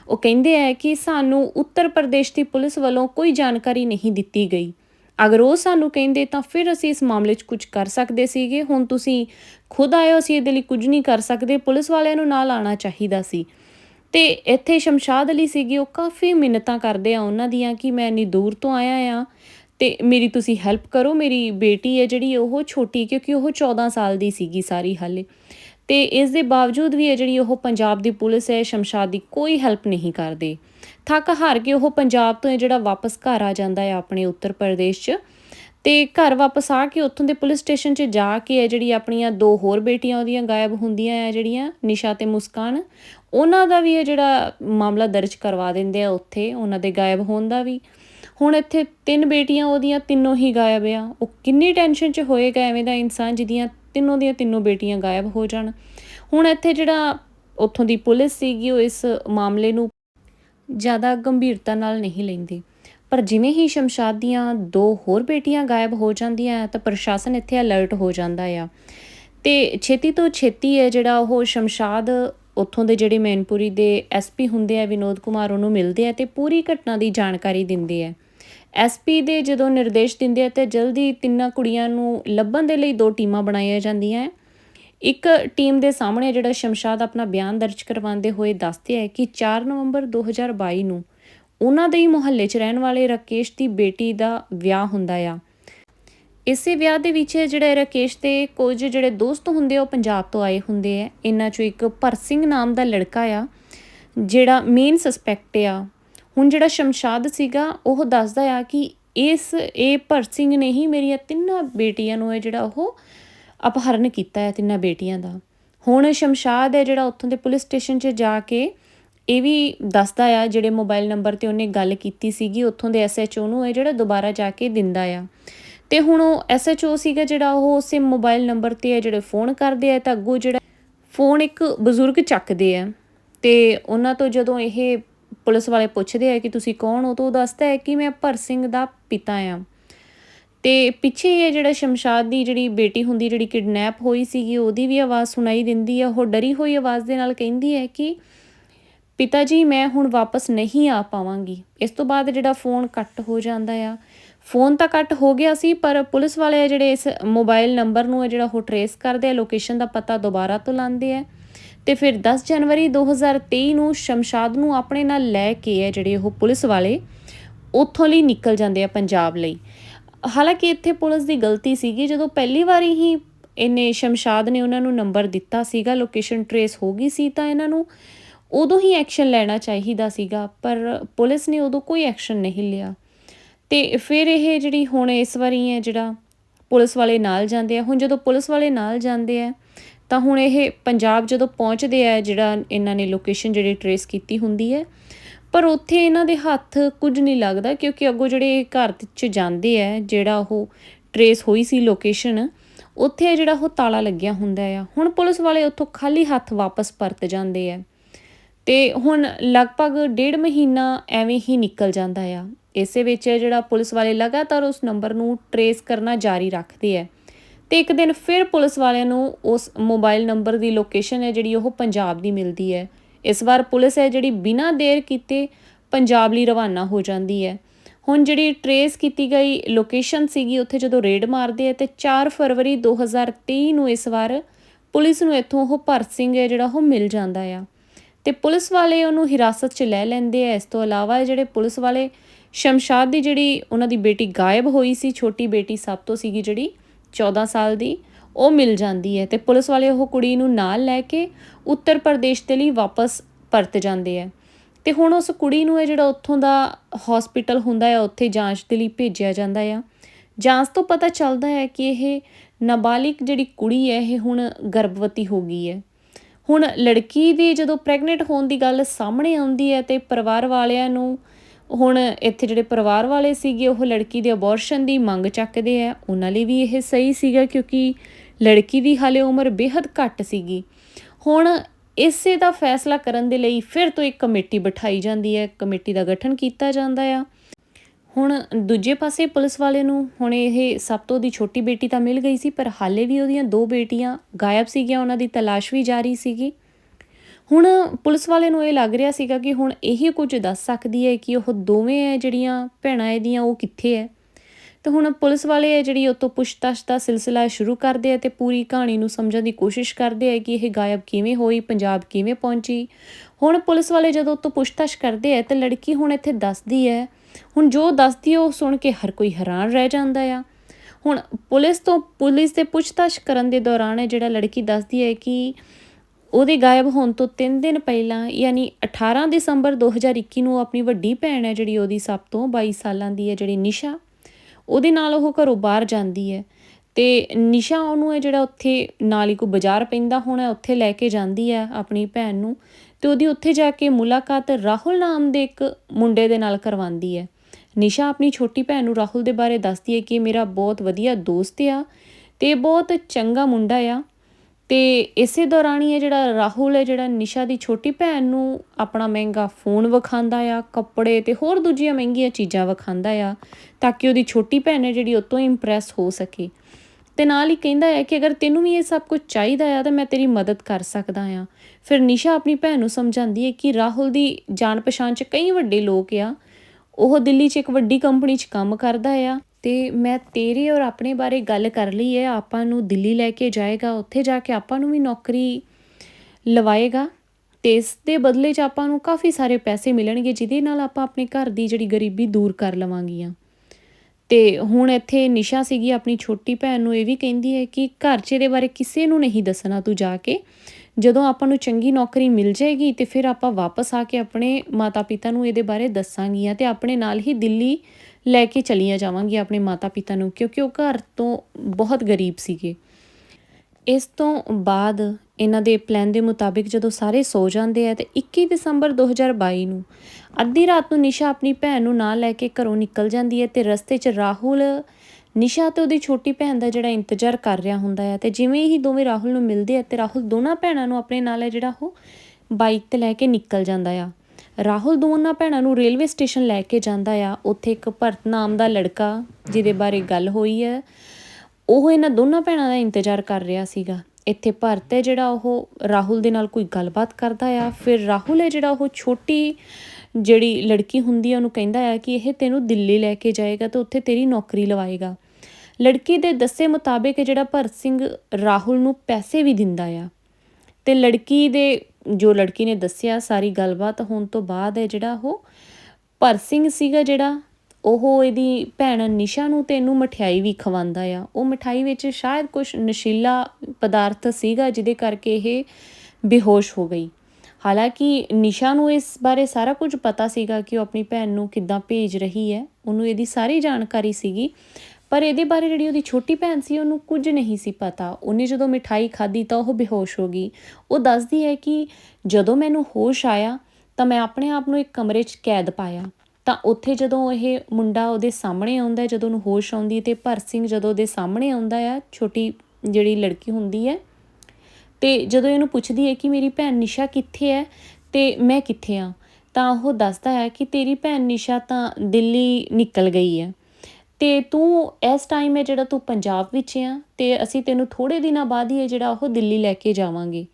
ਉਹ ਕਹਿੰਦੇ ਆ ਕਿ ਸਾਨੂੰ ਉੱਤਰ ਪ੍ਰਦੇਸ਼ ਦੀ ਪੁਲਿਸ ਵੱਲੋਂ ਕੋਈ ਜਾਣਕਾਰੀ ਨਹੀਂ ਦਿੱਤੀ ਗਈ। ਅਗਰ ਉਹ ਸਾਨੂੰ ਕਹਿੰਦੇ ਤਾਂ ਫਿਰ ਅਸੀਂ ਇਸ ਮਾਮਲੇ 'ਚ ਕੁਝ ਕਰ ਸਕਦੇ ਸੀਗੇ। ਹੁਣ ਤੁਸੀਂ ਖੁਦ ਆਇਓ, ਅਸੀਂ ਇਹਦੇ ਲਈ ਕੁਝ ਨਹੀਂ ਕਰ ਸਕਦੇ। ਪੁਲਿਸ ਵਾਲਿਆਂ ਨੂੰ ਨਾਲ ਆਉਣਾ ਚਾਹੀਦਾ ਸੀ। ਤੇ ਇੱਥੇ ਸ਼ਮਸ਼ਾਦ ਅਲੀ ਸੀਗੀ, ਉਹ ਕਾਫੀ ਮਿੰਨਤਾਂ ਕਰਦੇ ਆ ਉਹਨਾਂ ਦੀਆਂ ਕਿ ਮੈਂ ਇੰਨੀ ਦੂਰ ਤੋਂ ਆਇਆ ਆ ਤੇ ਮੇਰੀ ਤੁਸੀਂ ਹੈਲਪ ਕਰੋ, ਮੇਰੀ ਬੇਟੀ ਹੈ ਜਿਹੜੀ, ਉਹ ਛੋਟੀ ਕਿਉਂਕਿ ਉਹ 14 ਸਾਲ ਦੀ ਸੀਗੀ ਸਾਰੀ ਹਾਲੇ। ਤੇ ਇਸ ਦੇ ਬਾਵਜੂਦ ਵੀ ਹੈ ਜਿਹੜੀ ਉਹ ਪੰਜਾਬ ਦੀ ਪੁਲਿਸ ਹੈ, ਸ਼ਮਸ਼ਾਦ ਦੀ ਕੋਈ ਹੈਲਪ ਨਹੀਂ ਕਰਦੇ। ਥੱਕ ਹਾਰ ਕੇ ਉਹ ਪੰਜਾਬ ਤੋਂ ਇਹ ਜਿਹੜਾ ਵਾਪਸ ਘਰ ਆ ਜਾਂਦਾ ਹੈ ਆਪਣੇ ਉੱਤਰ ਪ੍ਰਦੇਸ਼ 'ਚ ਤੇ ਘਰ ਵਾਪਸ ਆ ਕੇ ਉੱਥੋਂ ਦੇ ਪੁਲਿਸ ਸਟੇਸ਼ਨ 'ਚ ਜਾ ਕੇ ਹੈ ਜਿਹੜੀ ਆਪਣੀਆਂ ਦੋ ਹੋਰ ਬੇਟੀਆਂ ਉਹਦੀਆਂ ਗਾਇਬ ਹੁੰਦੀਆਂ ਆ, ਜਿਹੜੀਆਂ ਨਿਸ਼ਾ ਤੇ ਮੁਸਕਾਨ ਉਹਨਾਂ ਦਾ ਵੀ ਇਹ ਜਿਹੜਾ ਮਾਮਲਾ ਦਰਜ ਕਰਵਾ ਦਿੰਦੇ ਆ ਉੱਥੇ, ਉਹਨਾਂ ਦੇ ਗਾਇਬ ਹੋਣ ਦਾ ਵੀ। ਹੁਣ ਇੱਥੇ ਤਿੰਨ ਬੇਟੀਆਂ, ਉਹਦੀਆਂ ਤਿੰਨੋਂ ਹੀ ਗਾਇਬ ਆ। ਉਹ ਕਿੰਨੀ ਟੈਨਸ਼ਨ 'ਚ ਹੋਏਗਾ ਐਵੇਂ ਦਾ ਇਨਸਾਨ ਜਿਹਦੀਆਂ ਤਿੰਨੋਂ ਦੀਆਂ ਤਿੰਨੋਂ ਬੇਟੀਆਂ ਗਾਇਬ ਹੋ ਜਾਣ। ਹੁਣ ਇੱਥੇ ਜਿਹੜਾ ਉੱਥੋਂ ਦੀ ਪੁਲਿਸ ਸੀਗੀ, ਉਹ ਇਸ ਮਾਮਲੇ ਨੂੰ ਜ਼ਿਆਦਾ ਗੰਭੀਰਤਾ ਨਾਲ ਨਹੀਂ ਲੈਂਦੀ। ਪਰ ਜਿਵੇਂ ਹੀ ਸ਼ਮਸ਼ਾਦ ਦੀਆਂ ਦੋ ਹੋਰ ਬੇਟੀਆਂ ਗਾਇਬ ਹੋ ਜਾਂਦੀਆਂ, ਤਾਂ ਪ੍ਰਸ਼ਾਸਨ ਇੱਥੇ ਅਲਰਟ ਹੋ ਜਾਂਦਾ ਆ। ਤੇ ਛੇਤੀ ਤੋਂ ਛੇਤੀ ਹੈ ਜਿਹੜਾ ਉਹ ਸ਼ਮਸ਼ਾਦ ਉੱਥੋਂ ਦੇ ਜਿਹੜੇ ਮੈਨਪੁਰੀ ਦੇ ਐਸਪੀ ਹੁੰਦੇ ਆ, ਵਿਨੋਦ ਕੁਮਾਰ, ਉਹਨੂੰ ਮਿਲਦੇ ਆ ਤੇ ਪੂਰੀ ਘਟਨਾ ਦੀ ਜਾਣਕਾਰੀ ਦਿੰਦੇ ਆ। ਐਸਪੀ ਦੇ ਜਦੋਂ ਨਿਰਦੇਸ਼ ਦਿੰਦੇ ਆ ਤੇ ਜਲਦੀ ਤਿੰਨਾਂ ਕੁੜੀਆਂ ਨੂੰ ਲੱਭਣ ਦੇ ਲਈ ਦੋ ਟੀਮਾਂ ਬਣਾਈਆਂ ਜਾਂਦੀਆਂ ਹੈ ਇੱਕ ਟੀਮ ਦੇ ਸਾਹਮਣੇ ਜਿਹੜਾ ਸ਼ਮਸ਼ਾਦ ਆਪਣਾ ਬਿਆਨ ਦਰਜ ਕਰਵਾਉਂਦੇ ਹੋਏ ਦੱਸਦੇ ਹੈ ਕਿ 4 ਨਵੰਬਰ 2022 ਨੂੰ ਉਹਨਾਂ ਦੇ ਹੀ ਮੁਹੱਲੇ 'ਚ ਰਹਿਣ ਵਾਲੇ ਰਾਕੇਸ਼ ਦੀ ਬੇਟੀ ਦਾ ਵਿਆਹ ਹੁੰਦਾ ਆ। ਇਸੇ ਵਿਆਹ ਦੇ ਵਿੱਚ ਜਿਹੜਾ ਰਾਕੇਸ਼ ਦੇ ਕੁਝ ਜਿਹੜੇ ਦੋਸਤ ਹੁੰਦੇ ਆ, ਉਹ ਪੰਜਾਬ ਤੋਂ ਆਏ ਹੁੰਦੇ ਆ। ਇਹਨਾਂ 'ਚੋਂ ਇੱਕ ਭਰ ਸਿੰਘ ਨਾਮ ਦਾ ਲੜਕਾ ਆ ਜਿਹੜਾ ਮੇਨ ਸਸਪੈਕਟ ਆ। ਹੁਣ ਜਿਹੜਾ ਸ਼ਮਸ਼ਾਦ ਸੀਗਾ ਉਹ ਦੱਸਦਾ ਆ ਕਿ ਇਸ ਇਹ ਭਰ ਸਿੰਘ ਨੇ ਹੀ ਮੇਰੀਆਂ ਤਿੰਨਾਂ ਬੇਟੀਆਂ ਨੂੰ ਇਹ ਜਿਹੜਾ ਉਹ ਅਪਹਰਨ ਕੀਤਾ ਹੈ ਤਿੰਨਾਂ ਬੇਟੀਆਂ ਦਾ। ਹੁਣ ਸ਼ਮਸ਼ਾਦ ਹੈ ਜਿਹੜਾ ਉੱਥੋਂ ਦੇ ਪੁਲਿਸ ਸਟੇਸ਼ਨ 'ਚ ਜਾ ਕੇ ਇਹ ਵੀ ਦੱਸਦਾ ਆ ਜਿਹੜੇ ਮੋਬਾਈਲ ਨੰਬਰ ਤੇ ਉਹਨੇ ਗੱਲ ਕੀਤੀ ਸੀਗੀ ਉੱਥੋਂ ਦੇ ਐਸਐਚਓ ਨੂੰ ਇਹ ਜਿਹੜਾ ਦੁਬਾਰਾ ਜਾ ਕੇ ਦਿੰਦਾ ਆ। ਤੇ ਹੁਣ ਉਹ ਐਸਐਚਓ ਸੀਗਾ ਜਿਹੜਾ ਉਹ ਉਸੇ ਮੋਬਾਈਲ ਨੰਬਰ ਤੇ ਹੈ ਜਿਹੜੇ ਫੋਨ ਕਰਦੇ ਆ ਤਾਂ ਅੱਗੋਂ ਜਿਹੜਾ ਫੋਨ ਇੱਕ ਬਜ਼ੁਰਗ ਚੱਕਦੇ ਆ। ਤੇ ਉਹਨਾਂ ਤੋਂ ਜਦੋਂ ਇਹ ਪੁਲਿਸ ਵਾਲੇ ਪੁੱਛਦੇ ਆ ਕਿ ਤੁਸੀਂ ਕੌਣ ਹੋ, ਤਾਂ ਉਹ ਦੱਸਦਾ ਹੈ ਕਿ ਮੈਂ ਭਰ ਸਿੰਘ ਦਾ ਪਿਤਾ ਆ। ਤੇ ਪਿੱਛੇ ਇਹ ਜਿਹੜਾ ਸ਼ਮਸ਼ਾਦ ਦੀ ਜਿਹੜੀ ਬੇਟੀ ਹੁੰਦੀ, ਜਿਹੜੀ ਕਿਡਨੈਪ ਹੋਈ ਸੀਗੀ, ਉਹਦੀ ਵੀ ਆਵਾਜ਼ ਸੁਣਾਈ ਦਿੰਦੀ ਆ। ਉਹ ਡਰੀ ਹੋਈ ਆਵਾਜ਼ ਦੇ ਨਾਲ ਕਹਿੰਦੀ ਹੈ ਕਿ, ਪਿਤਾ ਜੀ, ਮੈਂ ਹੁਣ ਵਾਪਸ ਨਹੀਂ ਆ ਪਾਵਾਂਗੀ। ਇਸ ਤੋਂ ਬਾਅਦ ਜਿਹੜਾ ਫੋਨ ਕੱਟ ਹੋ ਜਾਂਦਾ ਆ ਫੋਨ ਤਾਂ ਕੱਟ ਹੋ ਗਿਆ ਸੀ, ਪਰ ਪੁਲਿਸ ਵਾਲੇ ਆ ਜਿਹੜੇ ਇਸ ਮੋਬਾਈਲ ਨੰਬਰ ਨੂੰ ਹੈ ਜਿਹੜਾ ਉਹ ਟਰੇਸ ਕਰਦੇ ਆ ਲੋਕੇਸ਼ਨ ਦਾ ਪਤਾ ਦੁਬਾਰਾ ਤੋਂ ਲਾਉਂਦੇ ਆ। ਤੇ ਫਿਰ 10 ਜਨਵਰੀ 2023 ਨੂੰ ਸ਼ਮਸ਼ਾਦ ਨੂੰ ਆਪਣੇ ਨਾਲ ਲੈ ਕੇ ਹੈ ਜਿਹੜੇ ਉਹ ਪੁਲਿਸ ਵਾਲੇ, ਉੱਥੋਂ ਲਈ ਨਿਕਲ ਜਾਂਦੇ ਆ ਪੰਜਾਬ ਲਈ। ਹਾਲਾਂਕਿ ਇੱਥੇ ਪੁਲਿਸ ਦੀ ਗਲਤੀ ਸੀਗੀ, ਜਦੋਂ ਪਹਿਲੀ ਵਾਰੀ ਹੀ ਇਹਨੇ ਸ਼ਮਸ਼ਾਦ ਨੇ ਉਹਨਾਂ ਨੂੰ ਨੰਬਰ ਦਿੱਤਾ ਸੀਗਾ ਲੋਕੇਸ਼ਨ ਟਰੇਸ ਹੋ ਗਈ ਸੀ ਤਾਂ ਇਹਨਾਂ ਨੂੰ ਉਦੋਂ ਹੀ ਐਕਸ਼ਨ ਲੈਣਾ ਚਾਹੀਦਾ ਸੀਗਾ, ਪਰ ਪੁਲਿਸ ਨੇ ਉਦੋਂ ਕੋਈ ਐਕਸ਼ਨ ਨਹੀਂ ਲਿਆ। ਤੇ ਫਿਰ ਇਹ ਜਿਹੜੀ ਹੁਣ ਇਸ ਵਾਰੀ ਹੈ ਜਿਹੜਾ ਪੁਲਿਸ ਵਾਲੇ ਨਾਲ ਜਾਂਦੇ ਆ, ਹੁਣ ਜਦੋਂ ਪੁਲਿਸ ਵਾਲੇ ਨਾਲ ਜਾਂਦੇ ਆ, ਤਾਂ ਹੁਣ ਇਹ ਪੰਜਾਬ ਜਦੋਂ ਪਹੁੰਚਦੇ ਆ, ਜਿਹੜਾ ਇਹਨਾਂ ਨੇ ਲੋਕੇਸ਼ਨ ਜਿਹੜੀ ਟਰੇਸ ਕੀਤੀ ਹੁੰਦੀ ਹੈ, ਪਰ ਉੱਥੇ ਇਹਨਾਂ ਦੇ ਹੱਥ ਕੁਝ ਨਹੀਂ ਲੱਗਦਾ ਕਿਉਂਕਿ ਅੱਗੋਂ ਜਿਹੜੇ ਘਰ 'ਚ ਜਾਂਦੇ ਆ, ਜਿਹੜਾ ਉਹ ਟਰੇਸ ਹੋਈ ਸੀ ਲੋਕੇਸ਼ਨ ਉੱਥੇ ਜਿਹੜਾ ਉਹ ਤਾਲਾ ਲੱਗਿਆ ਹੁੰਦਾ ਆ। ਹੁਣ ਪੁਲਿਸ ਵਾਲੇ ਉੱਥੋਂ ਖਾਲੀ ਹੱਥ ਵਾਪਸ ਪਰਤ ਜਾਂਦੇ ਆ। ਤੇ ਹੁਣ ਲਗਭਗ ਡੇਢ ਮਹੀਨਾ ਐਵੇਂ ਹੀ ਨਿਕਲ ਜਾਂਦਾ ਆ। ਇਸੇ ਵਿੱਚ ਜਿਹੜਾ ਪੁਲਿਸ ਵਾਲੇ ਲਗਾਤਾਰ ਉਸ ਨੰਬਰ ਨੂੰ ਟਰੇਸ ਕਰਨਾ ਜਾਰੀ ਰੱਖਦੇ ਹੈ। ਤੇ ਇੱਕ ਦਿਨ ਫਿਰ ਪੁਲਿਸ ਵਾਲਿਆਂ ਨੂੰ ਉਸ ਮੋਬਾਈਲ ਨੰਬਰ ਦੀ ਲੋਕੇਸ਼ਨ ਹੈ ਜਿਹੜੀ ਉਹ ਪੰਜਾਬ ਦੀ ਮਿਲਦੀ ਹੈ। ਇਸ ਵਾਰ ਪੁਲਿਸ ਹੈ ਜਿਹੜੀ ਬਿਨਾਂ ਦੇਰ ਕੀਤੇ ਪੰਜਾਬ ਲਈ ਰਵਾਨਾ ਹੋ ਜਾਂਦੀ ਹੈ। ਹੁਣ ਜਿਹੜੀ ਟਰੇਸ ਕੀਤੀ ਗਈ ਲੋਕੇਸ਼ਨ ਸੀਗੀ, ਉੱਥੇ ਜਦੋਂ ਰੇਡ ਮਾਰਦੇ ਆ ਤੇ 4 ਫਰਵਰੀ 2023 ਨੂੰ ਇਸ ਵਾਰ ਪੁਲਿਸ ਨੂੰ ਇੱਥੋਂ ਉਹ ਭਰਤ ਸਿੰਘ ਹੈ ਜਿਹੜਾ ਉਹ ਮਿਲ ਜਾਂਦਾ ਆ। ਤੇ ਪੁਲਿਸ ਵਾਲੇ ਉਹਨੂੰ ਹਿਰਾਸਤ 'ਚ ਲੈ ਲੈਂਦੇ ਆ ਇਸ ਤੋਂ ਇਲਾਵਾ ਜਿਹੜੇ ਪੁਲਿਸ ਵਾਲੇ ਸ਼ਮਸ਼ਾਦ ਦੀ ਜਿਹੜੀ ਉਹਨਾਂ ਦੀ ਬੇਟੀ ਗਾਇਬ ਹੋਈ ਸੀ, ਛੋਟੀ ਬੇਟੀ ਸਭ ਤੋਂ ਸੀਗੀ ਜਿਹੜੀ 14 ਸਾਲ ਦੀ, ਉਹ ਮਿਲ ਜਾਂਦੀ ਹੈ ਤੇ ਪੁਲਿਸ ਵਾਲੇ ਉਹ ਕੁੜੀ ਨੂੰ ਨਾਲ ਲੈ ਕੇ ਉੱਤਰ ਪ੍ਰਦੇਸ਼ ਦੇ ਲਈ ਵਾਪਸ ਪਰਤ ਜਾਂਦੇ ਆ ਤੇ ਹੁਣ ਉਸ ਕੁੜੀ ਨੂੰ ਇਹ ਜਿਹੜਾ ਉੱਥੋਂ ਦਾ ਹਸਪੀਟਲ ਹੁੰਦਾ ਹੈ, ਉੱਥੇ ਜਾਂਚ ਦੇ ਲਈ ਭੇਜਿਆ ਜਾਂਦਾ ਆ। ਜਾਂਚ ਤੋਂ ਪਤਾ ਚੱਲਦਾ ਹੈ ਕਿ ਇਹ ਨਾਬਾਲਿਗ ਜਿਹੜੀ ਕੁੜੀ ਹੈ, ਇਹ ਹੁਣ ਗਰਭਵਤੀ ਹੋ ਗਈ ਹੈ। ਹੁਣ ਲੜਕੀ ਦੀ ਜਦੋਂ ਪ੍ਰੈਗਨੈਂਟ ਹੋਣ ਦੀ ਗੱਲ ਸਾਹਮਣੇ ਆਉਂਦੀ ਹੈ ਤੇ ਪਰਿਵਾਰ ਵਾਲਿਆਂ ਨੂੰ ਹੁਣ ਇੱਥੇ ਜਿਹੜੇ ਪਰਿਵਾਰ ਵਾਲੇ ਸੀਗੇ, ਉਹ ਲੜਕੀ ਦੇ ਅਬੋਰਸ਼ਨ ਦੀ ਮੰਗ ਚੱਕਦੇ ਆ। ਉਹਨਾਂ ਲਈ ਵੀ ਇਹ ਸਹੀ ਸੀਗਾ ਕਿਉਂਕਿ ਲੜਕੀ ਦੀ ਹਾਲੇ ਉਮਰ ਬੇहद ਘੱਟ ਸੀਗੀ। ਹੁਣ ਇਸੇ ਦਾ ਫੈਸਲਾ ਕਰਨ ਦੇ ਲਈ ਫਿਰ ਤੋਂ ਇੱਕ ਕਮੇਟੀ ਬਿਠਾਈ ਜਾਂਦੀ ਹੈ। ਕਮੇਟੀ ਦਾ ਗਠਨ ਕੀਤਾ ਜਾਂਦਾ ਆ। ਹੁਣ ਦੂਜੇ ਪਾਸੇ ਪੁਲਿਸ ਵਾਲੇ ਨੂੰ ਹੁਣ ਇਹ ਸਭ ਤੋਂ ਦੀ ਛੋਟੀ ਬੇਟੀ ਤਾਂ ਮਿਲ ਗਈ ਸੀ, ਪਰ ਹਾਲੇ ਵੀ ਉਹਦੀਆਂ ਦੋ ਬੇਟੀਆਂ ਗਾਇਬ ਸੀਗੀਆਂ। ਉਹਨਾਂ ਦੀ ਤਲਾਸ਼ ਵੀ ਜਾਰੀ ਸੀਗੀ। ਹੁਣ ਪੁਲਿਸ ਵਾਲੇ ਨੂੰ ਇਹ ਲੱਗ ਰਿਹਾ ਸੀਗਾ ਕਿ ਹੁਣ ਇਹੀ ਕੁਝ ਦੱਸ ਸਕਦੀ ਹੈ ਕਿ ਉਹ ਦੋਵੇਂ ਹੈ ਜਿਹੜੀਆਂ ਭੈਣਾਂ ਇਹਦੀਆਂ ਉਹ ਕਿੱਥੇ ਹੈ। ਤੇ ਹੁਣ ਪੁਲਿਸ ਵਾਲੇ ਹੈ ਜਿਹੜੀ ਉਹ ਤੋਂ ਪੁੱਛਤਾਛ ਦਾ ਸਿਲਸਿਲਾ ਸ਼ੁਰੂ ਕਰਦੇ ਆ ਤੇ ਪੂਰੀ ਕਹਾਣੀ ਨੂੰ ਸਮਝਣ ਦੀ ਕੋਸ਼ਿਸ਼ ਕਰਦੇ ਆ ਕਿ ਇਹ ਗਾਇਬ ਕਿਵੇਂ ਹੋਈ, ਪੰਜਾਬ ਕਿਵੇਂ ਪਹੁੰਚੀ। ਹੁਣ ਪੁਲਿਸ ਵਾਲੇ ਜਦੋਂ ਉਹ ਪੁੱਛਤਾਛ ਕਰਦੇ ਆ ਤੇ ਲੜਕੀ ਹੁਣ ਇੱਥੇ ਦੱਸਦੀ ਹੈ, ਹੁਣ ਜੋ ਦੱਸਦੀ ਹੈ ਉਹ ਸੁਣ ਕੇ ਹਰ ਕੋਈ ਹੈਰਾਨ ਰਹਿ ਜਾਂਦਾ ਆ। ਹੁਣ ਪੁਲਿਸ ਤੋਂ ਪੁਲਿਸ ਦੇ ਪੁੱਛਤਾਛ ਕਰਨ ਦੇ ਦੌਰਾਨ ਜਿਹੜਾ ਲੜਕੀ ਦੱਸਦੀ ਹੈ ਕਿ ਉਹਦੇ ਗਾਇਬ ਹੋਣ ਤੋਂ 3 ਦਿਨ ਪਹਿਲਾਂ, ਯਾਨੀ 18 ਦਸੰਬਰ 2021 ਨੂੰ ਆਪਣੀ ਵੱਡੀ ਭੈਣ ਹੈ ਜਿਹੜੀ ਉਹਦੀ ਸਭ ਤੋਂ 22 ਸਾਲਾਂ ਦੀ ਹੈ, ਜਿਹੜੀ ਨਿਸ਼ਾ। ਉਹਦੇ ਨਾਲ ਉਹ ਘਰੋਂ ਬਾਹਰ ਜਾਂਦੀ ਹੈ ਤੇ ਨਿਸ਼ਾ ਉਹਨੂੰ ਹੈ ਜਿਹੜਾ ਉੱਥੇ ਨਾਲ ਹੀ ਕੋ ਬਾਜ਼ਾਰ ਪੈਂਦਾ ਹੋਣਾ ਉੱਥੇ ਲੈ ਕੇ ਜਾਂਦੀ ਹੈ ਆਪਣੀ ਭੈਣ ਨੂੰ ਤੇ ਉਹਦੀ ਉੱਥੇ ਜਾ ਕੇ ਮੁਲਾਕਾਤ ਰਾਹੁਲ ਨਾਮ ਦੇ ਇੱਕ ਮੁੰਡੇ ਦੇ ਨਾਲ ਕਰਵਾਉਂਦੀ ਹੈ। ਨਿਸ਼ਾ ਆਪਣੀ ਛੋਟੀ ਭੈਣ ਨੂੰ ਰਾਹੁਲ ਦੇ ਬਾਰੇ ਦੱਸਦੀ ਹੈ ਕਿ ਇਹ ਮੇਰਾ ਬਹੁਤ ਵਧੀਆ ਦੋਸਤ ਆ ਤੇ ਬਹੁਤ ਚੰਗਾ ਮੁੰਡਾ ਆ। ਤੇ ਇਸੇ ਦੌਰਾਨ ਹੀ ਇਹ ਜਿਹੜਾ ਰਾਹੁਲ ਹੈ, ਜਿਹੜਾ ਨਿਸ਼ਾ ਦੀ ਛੋਟੀ ਭੈਣ ਨੂੰ ਆਪਣਾ ਮਹਿੰਗਾ ਫੋਨ ਵਿਖਾਉਂਦਾ ਆ, ਕੱਪੜੇ ਤੇ ਹੋਰ ਦੂਜੀਆਂ ਮਹਿੰਗੀਆਂ ਚੀਜ਼ਾਂ ਵਿਖਾਉਂਦਾ ਆ, ਤਾਂ ਕਿ ਉਹਦੀ ਛੋਟੀ ਭੈਣ ਹੈ ਜਿਹੜੀ ਉਹ ਤੋਂ ਇੰਪ੍ਰੈਸ ਹੋ ਸਕੇ। ਤੇ ਨਾਲ ਹੀ ਕਹਿੰਦਾ ਹੈ ਕਿ ਅਗਰ ਤੈਨੂੰ ਵੀ ਇਹ ਸਭ ਕੁਝ ਚਾਹੀਦਾ ਆ, ਤਾਂ ਮੈਂ ਤੇਰੀ ਮਦਦ ਕਰ ਸਕਦਾ ਆ। ਫਿਰ ਨਿਸ਼ਾ ਆਪਣੀ ਭੈਣ ਨੂੰ ਸਮਝਾਉਂਦੀ ਹੈ ਕਿ ਰਾਹੁਲ ਦੀ ਜਾਣ ਪਛਾਣ 'ਚ ਕਈ ਵੱਡੇ ਲੋਕ ਆ। ਉਹ ਦਿੱਲੀ 'ਚ ਇੱਕ ਵੱਡੀ ਕੰਪਨੀ 'ਚ ਕੰਮ ਕਰਦਾ ਆ। ਤੇ ਮੈਂ ਤੇਰੇ ਔਰ ਆਪਣੇ ਬਾਰੇ ਗੱਲ ਕਰ ਲਈ ਹੈ। ਆਪਾਂ ਨੂੰ ਦਿੱਲੀ ਲੈ ਕੇ ਜਾਏਗਾ, ਉੱਥੇ ਜਾ ਕੇ ਆਪਾਂ ਨੂੰ ਵੀ ਨੌਕਰੀ ਲਵਾਏਗਾ ਤੇ ਇਸ ਦੇ ਬਦਲੇ 'ਚ ਆਪਾਂ ਨੂੰ ਕਾਫੀ ਸਾਰੇ ਪੈਸੇ ਮਿਲਣਗੇ, ਜਿਹਦੇ ਨਾਲ ਆਪਾਂ ਆਪਣੇ ਘਰ ਦੀ ਜਿਹੜੀ ਗਰੀਬੀ ਦੂਰ ਕਰ ਲਵਾਂਗੀਆਂ। ਤੇ ਹੁਣ ਇੱਥੇ ਨਿਸ਼ਾ ਸੀਗੀ ਆਪਣੀ ਛੋਟੀ ਭੈਣ ਨੂੰ, ਇਹ ਵੀ ਕਹਿੰਦੀ ਹੈ ਕਿ ਘਰ 'ਚ ਇਹਦੇ ਬਾਰੇ ਕਿਸੇ ਨੂੰ ਨਹੀਂ ਦੱਸਣਾ ਤੂੰ ਜਾ ਕੇ। ਜਦੋਂ ਆਪਾਂ ਨੂੰ ਚੰਗੀ ਨੌਕਰੀ ਮਿਲ ਜਾਏਗੀ ਤੇ ਫਿਰ ਆਪਾਂ ਵਾਪਸ ਆ ਕੇ ਆਪਣੇ ਮਾਤਾ-ਪਿਤਾ ਨੂੰ ਇਹਦੇ ਬਾਰੇ ਦੱਸਾਂਗੀਆਂ ਤੇ ਆਪਣੇ ਨਾਲ ਹੀ ਦਿੱਲੀ ਲੈ ਕੇ ਚਲੀਆਂ ਜਾਵਾਂਗੀਆਂ ਆਪਣੇ ਮਾਤਾ-ਪਿਤਾ ਨੂੰ, ਕਿਉਂਕਿ ਉਹ ਘਰ ਤੋਂ ਬਹੁਤ ਗਰੀਬ ਸੀਗੇ। ਇਸ ਤੋਂ ਬਾਅਦ ਇਹਨਾਂ ਦੇ ਪਲਾਨ ਦੇ ਮੁਤਾਬਿਕ ਜਦੋਂ ਸਾਰੇ ਸੋ ਜਾਂਦੇ ਆ ਤੇ 21 ਦਸੰਬਰ 2022 ਨੂੰ ਅੱਧੀ ਰਾਤ ਨੂੰ ਨਿਸ਼ਾ ਆਪਣੀ ਭੈਣ ਨੂੰ ਨਾਲ ਲੈ ਕੇ ਘਰੋਂ ਨਿਕਲ ਜਾਂਦੀ ਹੈ ਤੇ ਰਸਤੇ 'ਚ ਰਾਹੁਲ, ਨਿਸ਼ਾ ਤੇ ਉਹਦੀ ਛੋਟੀ ਭੈਣ ਦਾ ਜਿਹੜਾ ਇੰਤਜ਼ਾਰ ਕਰ ਰਿਹਾ ਹੁੰਦਾ ਹੈ ਤੇ ਜਿਵੇਂ ਹੀ ਦੋਵੇਂ ਰਾਹੁਲ ਨੂੰ ਮਿਲਦੇ ਆ ਤੇ ਰਾਹੁਲ ਦੋਨਾਂ ਭੈਣਾਂ ਨੂੰ ਆਪਣੇ ਨਾਲ ਹੈ ਜਿਹੜਾ ਉਹ ਬਾਈਕ ਤੇ ਲੈ ਕੇ ਨਿਕਲ ਜਾਂਦਾ ਆ। ਰਾਹੁਲ ਦੋਨਾਂ ਭੈਣਾਂ ਨੂੰ ਰੇਲਵੇ ਸਟੇਸ਼ਨ ਲੈ ਕੇ ਜਾਂਦਾ ਆ। ਉੱਥੇ ਇੱਕ ਭਰਤ ਨਾਮ ਦਾ ਲੜਕਾ ਜਿਹਦੇ ਬਾਰੇ ਗੱਲ ਹੋਈ ਹੈ। ਉਹ ਇਹਨਾਂ ਦੋਨਾਂ ਭੈਣਾਂ ਦਾ ਇੰਤਜ਼ਾਰ ਕਰ ਰਿਹਾ ਸੀਗਾ। ਇੱਥੇ ਭਰਤ ਹੈ ਜਿਹੜਾ ਉਹ ਰਾਹੁਲ ਦੇ ਨਾਲ ਕੋਈ ਗੱਲਬਾਤ ਕਰਦਾ ਆ। ਫਿਰ ਰਾਹੁਲ ਹੈ ਜਿਹੜਾ ਉਹ ਛੋਟੀ ਜਿਹੜੀ ਲੜਕੀ ਹੁੰਦੀ ਆ, ਉਹਨੂੰ ਕਹਿੰਦਾ ਆ ਕਿ ਇਹ ਤੈਨੂੰ ਦਿੱਲੀ ਲੈ ਕੇ ਜਾਏਗਾ ਤੇ ਉੱਥੇ ਤੇਰੀ ਨੌਕਰੀ ਲਵਾਏਗਾ। ਲੜਕੀ ਦੇ ਦੱਸੇ ਮੁਤਾਬਿਕ ਜਿਹੜਾ ਭਰਤ ਸਿੰਘ ਰਾਹੁਲ ਨੂੰ ਪੈਸੇ ਵੀ ਦਿੰਦਾ ਆ। ਤੇ ਲੜਕੀ ਦੇ ਜੋ ਲੜਕੀ ਨੇ ਦੱਸਿਆ, ਸਾਰੀ ਗੱਲਬਾਤ ਹੋਣ ਤੋਂ ਬਾਅਦ ਹੈ ਜਿਹੜਾ ਉਹ ਭਰਤ ਸਿੰਘ ਸੀਗਾ ਜਿਹੜਾ, ਉਹ ਇਹਦੀ ਭੈਣ ਨਿਸ਼ਾ ਨੂੰ ਤੇ ਇਹਨੂੰ ਮਠਿਆਈ ਵੀ ਖਵਾਉਂਦਾ ਆ। ਉਹ ਮਠਾਈ ਵਿੱਚ ਸ਼ਾਇਦ ਕੁਝ ਨਸ਼ੀਲਾ ਪਦਾਰਥ ਸੀਗਾ, ਜਿਹਦੇ ਕਰਕੇ ਇਹ ਬੇਹੋਸ਼ ਹੋ ਗਈ। ਹਾਲਾਂਕਿ ਨਿਸ਼ਾ ਨੂੰ ਇਸ ਬਾਰੇ ਸਾਰਾ ਕੁਝ ਪਤਾ ਸੀਗਾ ਕਿ ਉਹ ਆਪਣੀ ਭੈਣ ਨੂੰ ਕਿੱਦਾਂ ਭੇਜ ਰਹੀ ਹੈ। ਉਹਨੂੰ ਇਹਦੀ ਸਾਰੀ ਜਾਣਕਾਰੀ ਸੀਗੀ। ਪਰ ਇਹਦੇ ਬਾਰੇ ਜਿਹੜੀ ਉਹਦੀ ਛੋਟੀ ਭੈਣ ਸੀ ਉਹਨੂੰ ਕੁਝ ਨਹੀਂ ਸੀ ਪਤਾ। ਉਹਨੇ ਜਦੋਂ ਮਿਠਾਈ ਖਾਧੀ ਤਾਂ ਉਹ ਬੇਹੋਸ਼ ਹੋ ਗਈ। ਉਹ ਦੱਸਦੀ ਹੈ ਕਿ ਜਦੋਂ ਮੈਨੂੰ ਹੋਸ਼ ਆਇਆ ਤਾਂ ਮੈਂ ਆਪਣੇ ਆਪ ਨੂੰ ਇੱਕ ਕਮਰੇ 'ਚ ਕੈਦ ਪਾਇਆ। ਤਾਂ ਉੱਥੇ ਜਦੋਂ ਇਹ ਮੁੰਡਾ ਉਹਦੇ ਸਾਹਮਣੇ ਆਉਂਦਾ ਹੈ, ਜਦੋਂ ਉਹਨੂੰ ਹੋਸ਼ ਆਉਂਦੀ ਤੇ ਭਰ ਸਿੰਘ ਜਦੋਂ ਉਹਦੇ ਸਾਹਮਣੇ ਆਉਂਦਾ ਆ ਛੋਟੀ ਜਿਹੜੀ ਲੜਕੀ ਹੁੰਦੀ ਹੈ ਤੇ ਜਦੋਂ ਇਹਨੂੰ ਪੁੱਛਦੀ ਹੈ ਕਿ ਮੇਰੀ ਭੈਣ ਨਿਸ਼ਾ ਕਿੱਥੇ ਹੈ ਤੇ ਮੈਂ ਕਿੱਥੇ ਆ ਤਾਂ ਉਹ ਦੱਸਦਾ ਹੈ ਕਿ ਤੇਰੀ ਭੈਣ ਨਿਸ਼ਾ ਤਾਂ ਦਿੱਲੀ ਨਿਕਲ ਗਈ ਹੈ। ਤੇ ਤੂੰ ਇਸ ਟਾਈਮ ਹੈ ਜਿਹੜਾ ਤੂੰ ਪੰਜਾਬ ਵਿੱਚ ਆ ਤੇ ਅਸੀਂ ਤੈਨੂੰ ਥੋੜੇ ਦਿਨਾਂ ਬਾਅਦ ਹੀ ਹੈ ਜਿਹੜਾ ਉਹ ਦਿੱਲੀ ਲੈ ਕੇ ਜਾਵਾਂਗੇ।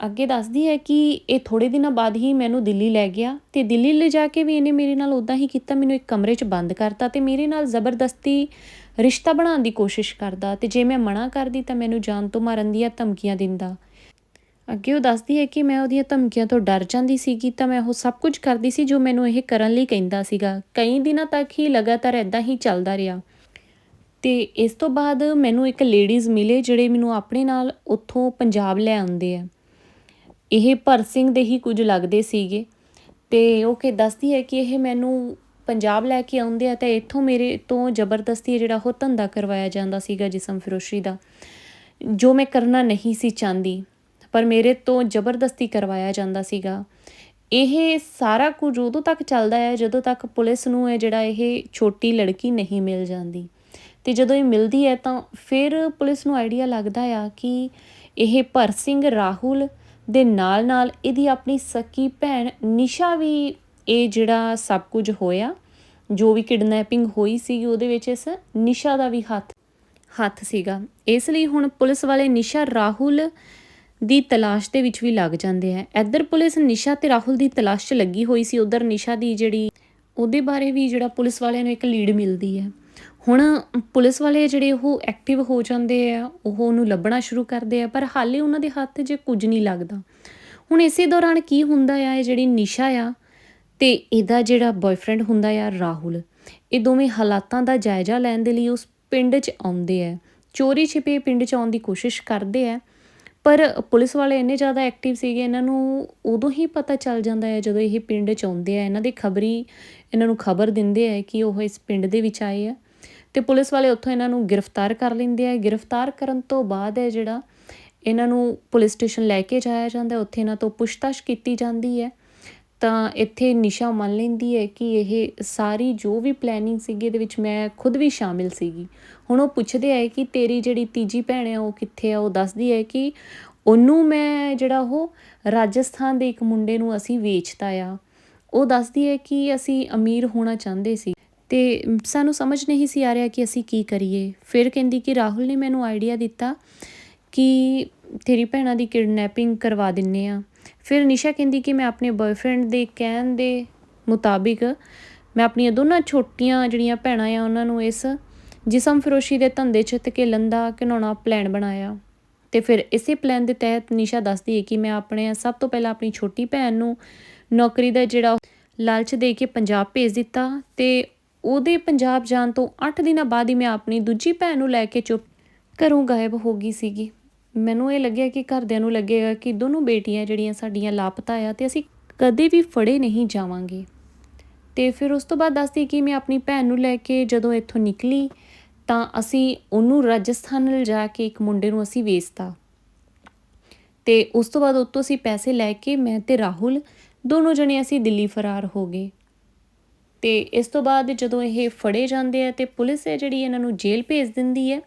ਅੱਗੇ ਦੱਸਦੀ ਹੈ ਕਿ ਇਹ ਥੋੜੇ ਦਿਨਾਂ ਬਾਅਦ ਹੀ ਮੈਨੂੰ ਦਿੱਲੀ ਲੈ ਗਿਆ ਤੇ ਦਿੱਲੀ ਲੈ ਜਾ ਕੇ ਵੀ ਇਹਨੇ ਮੇਰੇ ਨਾਲ ਉਦਾਂ ਹੀ ਕੀਤਾ, ਮੈਨੂੰ ਇੱਕ ਕਮਰੇ 'ਚ ਬੰਦ ਕਰਤਾ ਤੇ ਮੇਰੇ ਨਾਲ ਜ਼ਬਰਦਸਤੀ ਰਿਸ਼ਤਾ ਬਣਾਉਣ ਦੀ ਕੋਸ਼ਿਸ਼ ਕਰਦਾ ਤੇ ਜੇ ਮੈਂ ਮਨਾ ਕਰਦੀ ਤਾਂ ਮੈਨੂੰ ਜਾਨ ਤੋਂ ਮਾਰਨ ਦੀਆਂ ਧਮਕੀਆਂ ਦਿੰਦਾ। ਅੱਗੇ ਉਹ ਦੱਸਦੀ ਹੈ ਕਿ ਮੈਂ ਉਹਦੀਆਂ ਧਮਕੀਆਂ ਤੋਂ ਡਰ ਜਾਂਦੀ ਸੀਗੀ ਤਾਂ ਮੈਂ ਉਹ ਸਭ ਕੁਝ ਕਰਦੀ ਸੀ ਜੋ ਮੈਨੂੰ ਇਹ ਕਰਨ ਲਈ ਕਹਿੰਦਾ ਸੀਗਾ। ਕਈ ਦਿਨਾਂ ਤੱਕ ਹੀ ਲਗਾਤਾਰ ਇਦਾਂ ਹੀ ਚੱਲਦਾ ਰਿਹਾ। ਤੇ ਇਸ ਤੋਂ ਬਾਅਦ ਮੈਨੂੰ ਇੱਕ ਲੇਡੀਜ਼ ਮਿਲੇ ਜਿਹੜੇ ਮੈਨੂੰ ਆਪਣੇ ਨਾਲ ਉੱਥੋਂ ਪੰਜਾਬ ਲੈ ਆਉਂਦੇ ਆ। ਇਹ ਭਰ ਸਿੰਘ ਦੇ ਹੀ ਕੁਝ ਲੱਗਦੇ ਸੀਗੇ। ਤੇ ਉਹ ਕਿ ਦੱਸਦੀ ਹੈ ਕਿ ਇਹ ਮੈਨੂੰ ਪੰਜਾਬ ਲੈ ਕੇ ਆਉਂਦੇ ਆ ਤਾਂ ਇੱਥੋਂ ਮੇਰੇ ਤੋਂ ਜ਼ਬਰਦਸਤੀ ਜਿਹੜਾ ਉਹ ਧੰਦਾ ਕਰਵਾਇਆ ਜਾਂਦਾ ਸੀਗਾ ਜਿਸਮ ਫਿਰੋਸ਼ੀ ਦਾ। ਜੋ ਮੈਂ ਕਰਨਾ ਨਹੀਂ ਸੀ ਚਾਹੁੰਦੀ। ਪਰ ਮੇਰੇ ਤੋਂ ਜ਼ਬਰਦਸਤੀ ਕਰਵਾਇਆ ਜਾਂਦਾ ਸੀਗਾ। ਇਹ ਸਾਰਾ ਕੁਝ ਉਦੋਂ ਤੱਕ ਚੱਲਦਾ ਹੈ ਜਦੋਂ ਤੱਕ ਪੁਲਿਸ ਨੂੰ ਇਹ ਜਿਹੜਾ ਇਹ ਛੋਟੀ ਲੜਕੀ ਨਹੀਂ ਮਿਲ ਜਾਂਦੀ। ਤੇ ਜਦੋਂ ਇਹ ਮਿਲਦੀ ਹੈ ਤਾਂ ਫਿਰ ਪੁਲਿਸ ਨੂੰ ਆਈਡੀਆ ਲੱਗਦਾ ਆ ਕਿ ਇਹ ਭਰ ਸਿੰਘ ਰਾਹੁਲ ਦੇ ਨਾਲ ਨਾਲ ਇਹਦੀ ਆਪਣੀ ਸਕੀ ਭੈਣ ਨਿਸ਼ਾ ਵੀ ਇਹ ਜਿਹੜਾ ਸਭ ਕੁਝ ਹੋਇਆ, ਜੋ ਵੀ ਕਿਡਨੈਪਿੰਗ ਹੋਈ ਸੀ ਉਹਦੇ ਵਿੱਚ ਇਸ ਨਿਸ਼ਾ ਦਾ ਵੀ ਹੱਥ ਹੱਥ ਸੀਗਾ। ਇਸ ਲਈ ਹੁਣ ਪੁਲਿਸ ਵਾਲੇ ਨਿਸ਼ਾ ਰਾਹੁਲ ਦੀ ਤਲਾਸ਼ ਦੇ ਵਿੱਚ ਵੀ ਲੱਗ ਜਾਂਦੇ ਆ। ਇੱਧਰ ਪੁਲਿਸ ਨਿਸ਼ਾ ਤੇ ਰਾਹੁਲ ਦੀ ਤਲਾਸ਼ 'ਚ ਲੱਗੀ ਹੋਈ ਸੀ। ਉਧਰ ਨਿਸ਼ਾ ਦੀ ਜਿਹੜੀ ਉਹਦੇ ਬਾਰੇ ਵੀ ਜਿਹੜਾ ਪੁਲਿਸ ਵਾਲਿਆਂ ਨੂੰ ਇੱਕ ਲੀਡ ਮਿਲਦੀ ਹੈ ਹੁਣ ਪੁਲਿਸ ਵਾਲੇ ਜਿਹੜੇ ਉਹ ਐਕਟਿਵ ਹੋ ਜਾਂਦੇ ਆ, ਉਹ ਉਹਨੂੰ ਲੱਭਣਾ ਸ਼ੁਰੂ ਕਰਦੇ ਆ, ਪਰ ਹਾਲੇ ਉਹਨਾਂ ਦੇ ਹੱਥ 'ਚ ਕੁਝ ਨਹੀਂ ਲੱਗਦਾ। ਹੁਣ ਇਸੇ ਦੌਰਾਨ ਕੀ ਹੁੰਦਾ ਆ, ਇਹ ਜਿਹੜੀ ਨਿਸ਼ਾ ਆ ਤੇ ਇਹਦਾ ਜਿਹੜਾ ਬॉयਫ੍ਰੈਂਡ ਹੁੰਦਾ ਆ, ਰਾਹੁਲ, ਇਹ ਦੋਵੇਂ ਹਾਲਾਤਾਂ ਦਾ ਜਾਇਜ਼ਾ ਲੈਣ ਦੇ ਲਈ ਉਸ ਪਿੰਡ 'ਚ ਆਉਂਦੇ ਆ। ਚੋਰੀ ਛਿਪੇ ਪਿੰਡ 'ਚ ਆਉਣ ਦੀ ਕੋਸ਼ਿਸ਼ ਕਰਦੇ ਆ। ਪਰ ਪੁਲਿਸ ਵਾਲੇ ਇੰਨੇ ਜ਼ਿਆਦਾ ਐਕਟਿਵ ਸੀਗੇ, ਇਹਨਾਂ ਨੂੰ ਉਦੋਂ ਹੀ ਪਤਾ ਚੱਲ ਜਾਂਦਾ ਹੈ ਜਦੋਂ ਇਹ ਪਿੰਡ 'ਚ ਆਉਂਦੇ ਆ। ਇਹਨਾਂ ਦੀ ਖਬਰੀ, ਇਹਨਾਂ ਨੂੰ ਖਬਰ ਦਿੰਦੇ ਆ ਕਿ ਉਹ ਇਸ ਪਿੰਡ ਦੇ ਵਿੱਚ ਆਏ ਆ। ਤੇ ਪੁਲਿਸ ਵਾਲੇ ਉੱਥੋਂ ਇਹਨਾਂ ਨੂੰ ਗ੍ਰਿਫਤਾਰ ਕਰ ਲੈਂਦੇ ਆ। ਗ੍ਰਿਫਤਾਰ ਕਰਨ ਤੋਂ ਬਾਅਦ ਹੈ ਜਿਹੜਾ ਇਹਨਾਂ ਨੂੰ ਪੁਲਿਸ ਸਟੇਸ਼ਨ ਲੈ ਕੇ ਜਾਇਆ ਜਾਂਦਾ, ਉੱਥੇ ਇਹਨਾਂ ਤੋਂ ਪੁੱਛਤਾਛ ਕੀਤੀ ਜਾਂਦੀ ਹੈ। ਤਾਂ ਇੱਥੇ ਨਿਸ਼ਾ ਮੰਨ ਲੈਂਦੀ ਹੈ ਕਿ ਇਹ ਸਾਰੀ ਜੋ ਵੀ ਪਲੈਨਿੰਗ ਸੀਗੀ, ਇਹਦੇ ਵਿੱਚ ਮੈਂ ਖੁਦ ਵੀ ਸ਼ਾਮਿਲ ਸੀਗੀ। ਹੁਣ ਉਹ ਪੁੱਛਦੇ ਆ ਕਿ ਤੇਰੀ ਜਿਹੜੀ ਤੀਜੀ ਭੈਣ ਹੈ ਉਹ ਕਿੱਥੇ ਆ? ਉਹ ਦੱਸਦੀ ਹੈ ਕਿ ਉਹਨੂੰ ਮੈਂ ਜਿਹੜਾ ਉਹ ਰਾਜਸਥਾਨ ਦੇ ਇੱਕ ਮੁੰਡੇ ਨੂੰ ਅਸੀਂ ਵੇਚਤਾ ਆ। ਉਹ ਦੱਸਦੀ ਹੈ ਕਿ ਅਸੀਂ ਅਮੀਰ ਹੋਣਾ ਚਾਹੁੰਦੇ ਸੀ ਤੇ ਸਾਨੂੰ ਸਮਝ ਨਹੀਂ ਸੀ ਆ ਰਿਹਾ ਕਿ ਅਸੀਂ ਕੀ ਕਰੀਏ। ਫਿਰ ਕਹਿੰਦੀ ਕਿ ਰਾਹੁਲ ਨੇ ਮੈਨੂੰ ਆਈਡੀਆ ਦਿੱਤਾ ਕਿ ਤੇਰੀ ਭੈਣਾਂ ਦੀ ਕਿਡਨੈਪਿੰਗ ਕਰਵਾ ਦਿੰਨੇ ਆ। ਫਿਰ ਨਿਸ਼ਾ ਕਹਿੰਦੀ ਕਿ ਮੈਂ ਆਪਣੇ ਬॉयਫ੍ਰੈਂਡ ਦੇ ਕਹਿਣ ਦੇ ਮੁਤਾਬਿਕ ਮੈਂ ਆਪਣੀਆਂ ਦੋਨਾਂ ਛੋਟੀਆਂ ਜਿਹੜੀਆਂ ਭੈਣਾਂ ਆ, ਉਹਨਾਂ ਨੂੰ ਇਸ ਜਿਸਮ ਫਰੋਸ਼ੀ ਦੇ ਧੰਦੇ 'ਚ ਧਕੇਲਣ ਦਾ ਘਿਨਾਉਣਾ ਪਲਾਨ ਬਣਾਇਆ। ਤੇ ਫਿਰ ਇਸੇ ਪਲਾਨ ਦੇ ਤਹਿਤ ਨਿਸ਼ਾ ਦੱਸਦੀ ਹੈ ਕਿ ਮੈਂ ਆਪਣੇ, ਸਭ ਤੋਂ ਪਹਿਲਾਂ ਆਪਣੀ ਛੋਟੀ ਭੈਣ ਨੂੰ ਨੌਕਰੀ ਦਾ ਜਿਹੜਾ ਲਾਲਚ ਦੇ ਕੇ ਪੰਜਾਬ ਭੇਜ ਦਿੱਤਾ ਤੇ ਉਹਦੇ ਪੰਜਾਬ ਜਾਣ ਤੋਂ 8 ਦਿਨਾਂ ਬਾਅਦ ਹੀ ਮੈਂ ਆਪਣੀ ਦੂਜੀ ਭੈਣ ਨੂੰ ਲੈ ਕੇ ਚੁੱਪ ਘਰੋਂ ਗਾਇਬ ਹੋ ਗਈ ਸੀਗੀ। ਮੈਨੂੰ ਇਹ ਲੱਗਿਆ ਕਿ ਘਰਦਿਆਂ ਨੂੰ ਲੱਗੇਗਾ ਕਿ ਦੋਨੋਂ ਬੇਟੀਆਂ ਜਿਹੜੀਆਂ ਸਾਡੀਆਂ ਲਾਪਤਾ ਆ ਤੇ ਅਸੀਂ ਕਦੇ ਵੀ ਫੜੇ ਨਹੀਂ ਜਾਵਾਂਗੇ। ਤੇ ਫਿਰ ਉਸ ਤੋਂ ਬਾਅਦ ਦੱਸਦੀ ਕਿ ਮੈਂ ਆਪਣੀ ਭੈਣ ਨੂੰ ਲੈ ਕੇ ਜਦੋਂ ਇੱਥੋਂ ਨਿਕਲੀ ਤਾਂ ਅਸੀਂ ਉਹਨੂੰ ਰਾਜਸਥਾਨ ਜਾ ਕੇ ਇੱਕ ਮੁੰਡੇ ਨੂੰ ਅਸੀਂ ਵੇਚਤਾ। ਤੇ ਉਸ ਤੋਂ ਬਾਅਦ ਉੱਤੋਂ ਅਸੀਂ ਪੈਸੇ ਲੈ ਕੇ ਮੈਂ ਤੇ ਰਾਹੁਲ ਦੋਨੋਂ ਜਣੇ ਅਸੀਂ ਦਿੱਲੀ ਫਰਾਰ ਹੋ ਗਏ। ਤੇ ਇਸ ਤੋਂ ਬਾਅਦ ਜਦੋਂ ਇਹ ਫੜੇ ਜਾਂਦੇ ਆ ਤੇ ਪੁਲਿਸ ਹੈ ਜਿਹੜੀ ਇਹਨਾਂ ਨੂੰ ਜੇਲ੍ਹ ਭੇਜ ਦਿੰਦੀ ਹੈ,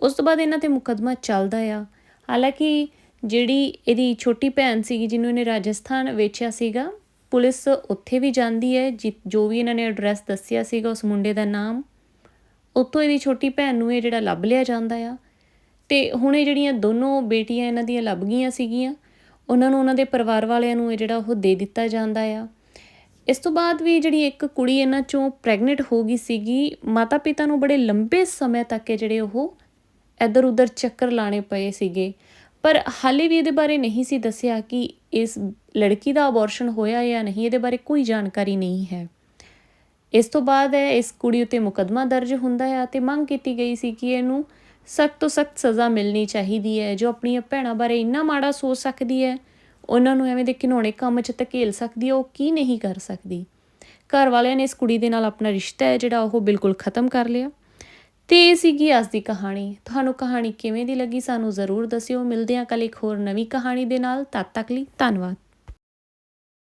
ਉਸ ਤੋਂ ਬਾਅਦ ਇਹਨਾਂ ਤੇ ਮੁਕੱਦਮਾ ਚੱਲਦਾ ਆ। ਹਾਲਾਂਕਿ ਜਿਹੜੀ ਇਹਦੀ ਛੋਟੀ ਭੈਣ ਸੀਗੀ ਜਿਹਨੂੰ ਇਹਨੇ ਰਾਜਸਥਾਨ ਵੇਚਿਆ ਸੀਗਾ, ਪੁਲਿਸ ਉੱਥੇ ਵੀ ਜਾਂਦੀ ਹੈ, ਜਿ- ਜੋ ਵੀ ਇਹਨਾਂ ਨੇ ਐਡਰੈਸ ਦੱਸਿਆ ਸੀਗਾ ਉਸ ਮੁੰਡੇ ਦਾ ਨਾਮ। ਉੱਥੋਂ ਇਹਦੀ ਛੋਟੀ ਭੈਣ ਨੂੰ ਇਹ ਜਿਹੜਾ ਲੱਭ ਲਿਆ ਜਾਂਦਾ ਆ। ਤੇ ਹੁਣ ਇਹ ਜਿਹੜੀਆਂ ਦੋਨੋਂ ਬੇਟੀਆਂ ਇਹਨਾਂ ਦੀਆਂ ਲੱਭ ਗਈਆਂ ਸੀਗੀਆਂ, ਉਹਨਾਂ ਨੂੰ ਉਹਨਾਂ ਦੇ ਪਰਿਵਾਰ ਵਾਲਿਆਂ ਨੂੰ ਇਹ ਜਿਹੜਾ ਉਹ ਦੇ ਦਿੱਤਾ ਜਾਂਦਾ ਆ। ਇਸ ਤੋਂ ਬਾਅਦ ਵੀ ਜਿਹੜੀ ਇੱਕ ਕੁੜੀ ਇਹਨਾਂ ਚੋਂ ਪ੍ਰੈਗਨੈਂਟ ਹੋ ਗਈ ਸੀਗੀ ਮਾਤਾ ਪਿਤਾ ਨੂੰ ਬੜੇ ਲੰਬੇ ਸਮੇਂ ਤੱਕ ਇਹ ਜਿਹੜੇ ਉਹ ਇੱਧਰ ਉੱਧਰ ਚੱਕਰ ਲਾਣੇ ਪਏ ਸੀਗੇ। ਪਰ ਹਾਲੇ ਵੀ ਇਹਦੇ ਬਾਰੇ ਨਹੀਂ ਸੀ ਦੱਸਿਆ ਕਿ ਇਸ ਲੜਕੀ ਦਾ ਅਬੋਰਸ਼ਨ ਹੋਇਆ ਜਾਂ ਨਹੀਂ, ਇਹਦੇ ਬਾਰੇ ਕੋਈ ਜਾਣਕਾਰੀ ਨਹੀਂ ਹੈ। ਇਸ ਤੋਂ ਬਾਅਦ ਹੈ, ਇਸ ਕੁੜੀ ਉਤੇ ਮੁਕੱਦਮਾ ਦਰਜ ਹੁੰਦਾ ਹੈ ਅਤੇ ਮੰਗ ਕੀਤੀ ਗਈ ਸੀ ਕਿ ਇਹਨੂੰ ਸਖਤ ਤੋਂ ਸਖਤ ਸਜ਼ਾ ਮਿਲਣੀ ਚਾਹੀਦੀ ਹੈ, ਜੋ ਆਪਣੀਆਂ ਭੈਣਾਂ ਬਾਰੇ ਇੰਨਾ ਮਾੜਾ ਸੋਚ ਸਕਦੀ ਹੈ, ਉਹਨਾਂ ਨੂੰ ਐਵੇਂ ਦੇ ਘਿਨੌਣੇ ਕੰਮ 'ਚ ਧਕੇਲ ਸਕਦੀ ਹੈ, ਉਹ ਕੀ ਨਹੀਂ ਕਰ ਸਕਦੀ। ਘਰ ਵਾਲਿਆਂ ਨੇ ਇਸ ਕੁੜੀ ਦੇ ਨਾਲ ਆਪਣਾ ਰਿਸ਼ਤਾ ਹੈ, ਜਿਹੜਾ ਉਹ ਬਿਲਕੁਲ ਖਤਮ ਕਰ ਲਿਆ। ਤੇ ਇਹ ਸੀਗੀ ਅੱਜ ਦੀ ਕਹਾਣੀ। ਤੁਹਾਨੂੰ ਕਹਾਣੀ ਕਿਵੇਂ ਦੀ ਲੱਗੀ ਸਾਨੂੰ ਜ਼ਰੂਰ ਦੱਸਿਓ। ਮਿਲਦੇ ਹਾਂ ਕੱਲ ਇੱਕ ਹੋਰ ਨਵੀਂ ਕਹਾਣੀ ਦੇ ਨਾਲ। ਤਦ ਤੱਕ ਲਈ ਧੰਨਵਾਦ।